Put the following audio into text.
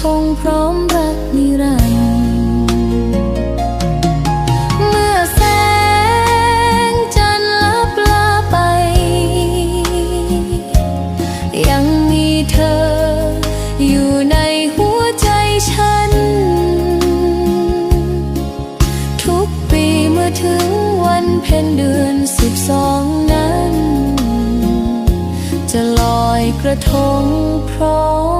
ทงพร้อมรักนิรันดร์เมื่อแสงจันทร์ลับลาไป ยังมีเธออยู่ในหัวใจฉัน ทุกปีเมื่อถึงวันเพ็ญเดือนสิบสองนั้น จะลอยกระทงพร้อม